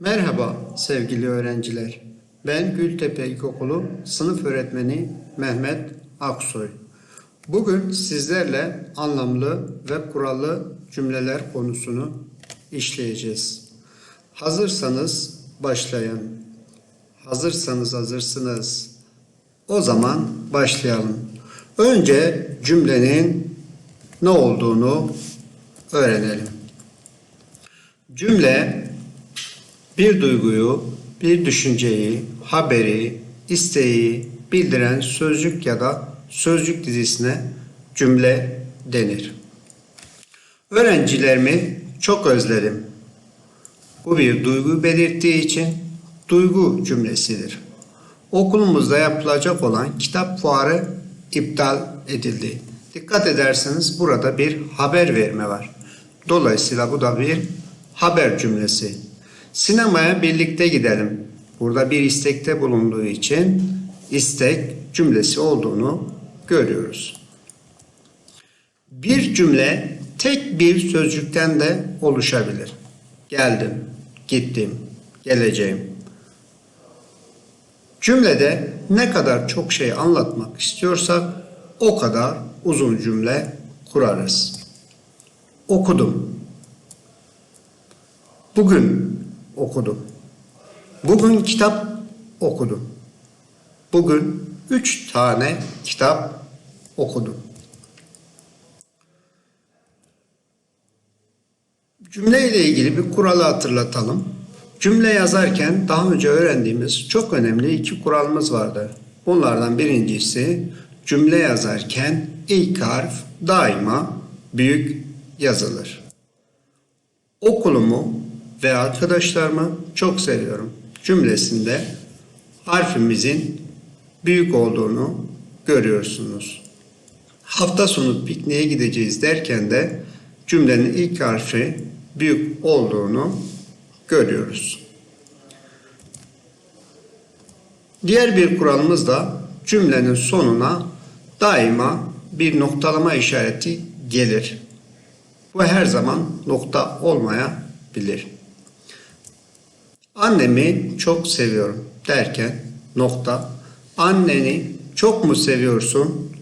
Merhaba sevgili öğrenciler. Ben Gültepe İlkokulu sınıf öğretmeni Mehmet Aksoy. Bugün sizlerle anlamlı ve kurallı cümleler konusunu işleyeceğiz. Hazırsanız başlayın. Hazırsanız hazırsınız. O zaman başlayalım. Önce cümlenin ne olduğunu öğrenelim. Cümle bir duyguyu, bir düşünceyi, haberi, isteği bildiren sözcük ya da sözcük dizisine cümle denir. Öğrencilerimi çok özledim. Bu bir duygu belirttiği için duygu cümlesidir. Okulumuzda yapılacak olan kitap fuarı iptal edildi. Dikkat ederseniz burada bir haber verme var. Dolayısıyla bu da bir haber cümlesi. Sinemaya birlikte gidelim. Burada bir istekte bulunduğu için istek cümlesi olduğunu görüyoruz. Bir cümle tek bir sözcükten de oluşabilir. Geldim, gittim, geleceğim. Cümlede ne kadar çok şey anlatmak istiyorsak o kadar uzun cümle kurarız. Okudum. Bugün okudum. Bugün kitap okudum. Bugün üç tane kitap okudum. Cümle ile ilgili bir kuralı hatırlatalım. Cümle yazarken daha önce öğrendiğimiz çok önemli iki kuralımız vardı. Bunlardan birincisi cümle yazarken ilk harf daima büyük yazılır. Okulumu ve arkadaşlarımı çok seviyorum cümlesinde harfimizin büyük olduğunu görüyorsunuz. Hafta sonu pikniğe gideceğiz derken de cümlenin ilk harfi büyük olduğunu görüyoruz. Diğer bir kuralımız da cümlenin sonuna daima bir noktalama işareti gelir. Bu her zaman nokta olmayabilir. Annemi çok seviyorum derken nokta anneni çok mu seviyorsun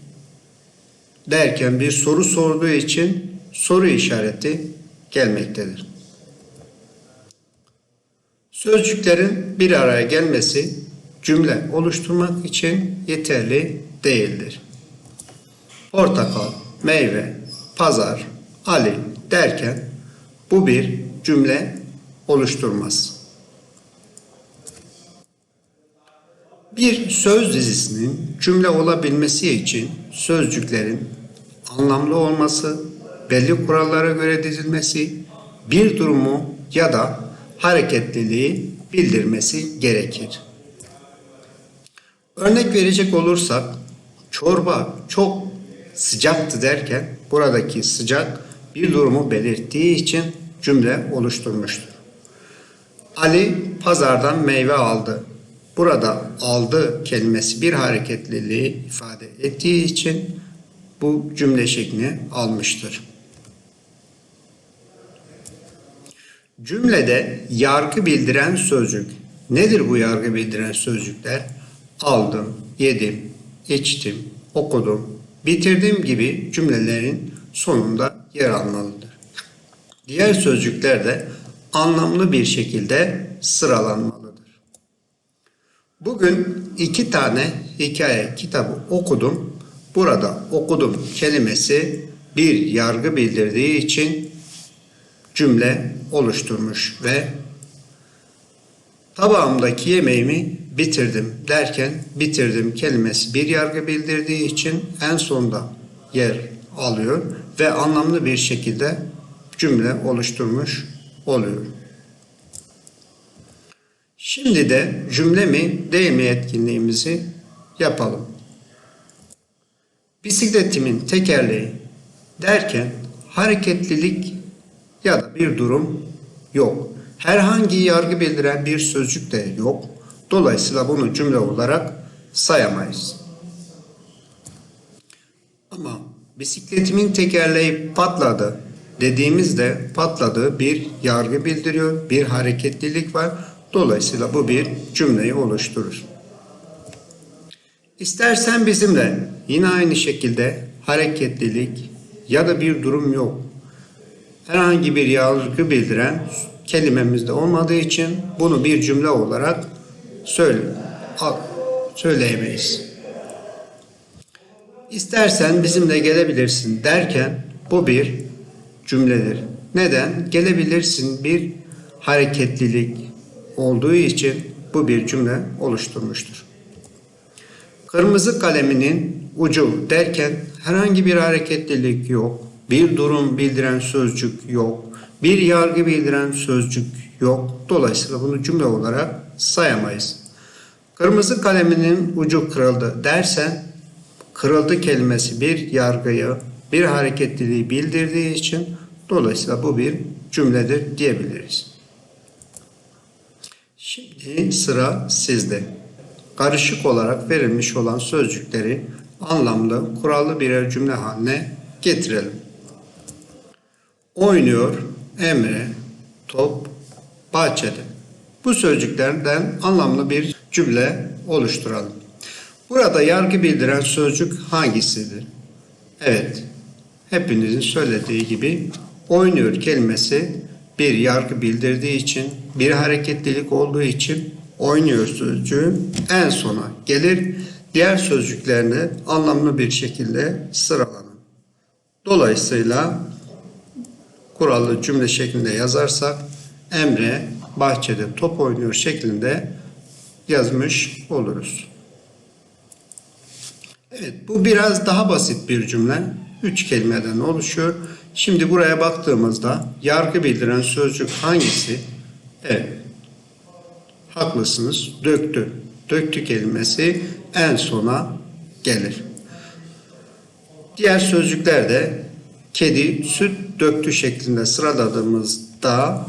derken bir soru sorduğu için soru işareti gelmektedir. Sözcüklerin bir araya gelmesi cümle oluşturmak için yeterli değildir. Portakal, meyve, pazar, Ali derken bu bir cümle oluşturmaz. Bir söz dizisinin cümle olabilmesi için sözcüklerin anlamlı olması, belli kurallara göre dizilmesi, bir durumu ya da hareketliliği bildirmesi gerekir. Örnek verecek olursak çorba çok sıcaktı derken buradaki sıcak bir durumu belirttiği için cümle oluşturmuştur. Ali pazardan meyve aldı. Burada aldı kelimesi bir hareketliliği ifade ettiği için bu cümle şeklini almıştır. Cümlede yargı bildiren sözcük. Nedir bu yargı bildiren sözcükler? Aldım, yedim, içtim, okudum, bitirdim gibi cümlelerin sonunda yer almalıdır. Diğer sözcükler de anlamlı bir şekilde sıralanmalıdır. Bugün iki tane hikaye kitabı okudum. Burada okudum kelimesi bir yargı bildirdiği için cümle oluşturmuş ve tabağımdaki yemeğimi bitirdim derken bitirdim kelimesi bir yargı bildirdiği için en sonda yer alıyor ve anlamlı bir şekilde cümle oluşturmuş oluyor. Şimdi de cümle mi değil mi etkinliğimizi yapalım. Bisikletimin tekerleği derken hareketlilik ya da bir durum yok. Herhangi yargı bildiren bir sözcük de yok. Dolayısıyla bunu cümle olarak sayamayız. Ama bisikletimin tekerleği patladı dediğimizde patladığı bir yargı bildiriyor, bir hareketlilik var. Dolayısıyla bu bir cümleyi oluşturur. İstersen bizimle yine aynı şekilde hareketlilik ya da bir durum yok. Herhangi bir yargı bildiren kelimemizde olmadığı için bunu bir cümle olarak söyle, söyleyemeyiz. İstersen bizimle gelebilirsin derken bu bir cümledir. Neden? Gelebilirsin bir hareketlilik olduğu için bu bir cümle oluşturmuştur. Kırmızı kaleminin ucu derken herhangi bir hareketlilik yok, bir durum bildiren sözcük yok, bir yargı bildiren sözcük yok. Dolayısıyla bunu cümle olarak sayamayız. Kırmızı kaleminin ucu kırıldı dersen kırıldı kelimesi bir yargıyı, bir hareketliliği bildirdiği için dolayısıyla bu bir cümledir diyebiliriz. Şimdi sıra sizde. Karışık olarak verilmiş olan sözcükleri anlamlı, kurallı birer cümle haline getirelim. Oynuyor Emre top bahçede. Bu sözcüklerden anlamlı bir cümle oluşturalım. Burada yargı bildiren sözcük hangisidir? Evet, hepinizin söylediği gibi oynuyor kelimesi bir yargı bildirdiği için, bir hareketlilik olduğu için oynuyor sözcüğü en sona gelir. Diğer sözcüklerini anlamlı bir şekilde sıralanın. Dolayısıyla kurallı cümle şeklinde yazarsak Emre bahçede top oynuyor şeklinde yazmış oluruz. Evet bu biraz daha basit bir cümle. Üç kelimeden oluşuyor. Şimdi buraya baktığımızda yargı bildiren sözcük hangisi? Evet. Haklısınız. Döktü. Döktü kelimesi en sona gelir. Diğer sözcükler de kedi süt döktü şeklinde sıraladığımızda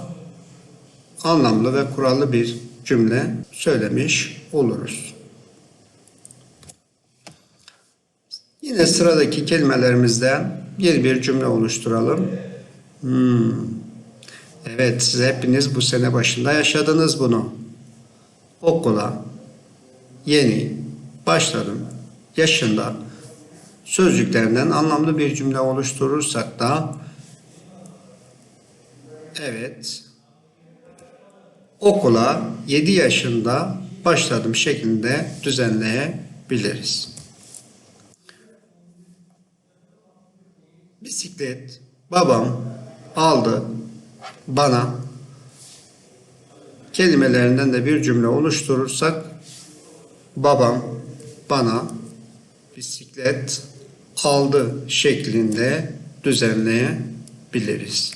anlamlı ve kurallı bir cümle söylemiş oluruz. Yine sıradaki kelimelerimizden yeni bir cümle oluşturalım. Hmm. Evet, siz hepiniz bu sene başında yaşadınız bunu. Okula yeni başladım. Yaşında sözcüklerinden anlamlı bir cümle oluşturursak da evet okula 7 yaşında başladım şeklinde düzenleyebiliriz. Bisiklet babam aldı bana kelimelerinden de bir cümle oluşturursak babam bana bisiklet aldı şeklinde düzenleyebiliriz.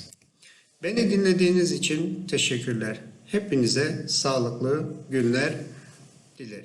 Beni dinlediğiniz için teşekkürler. Hepinize sağlıklı günler dilerim.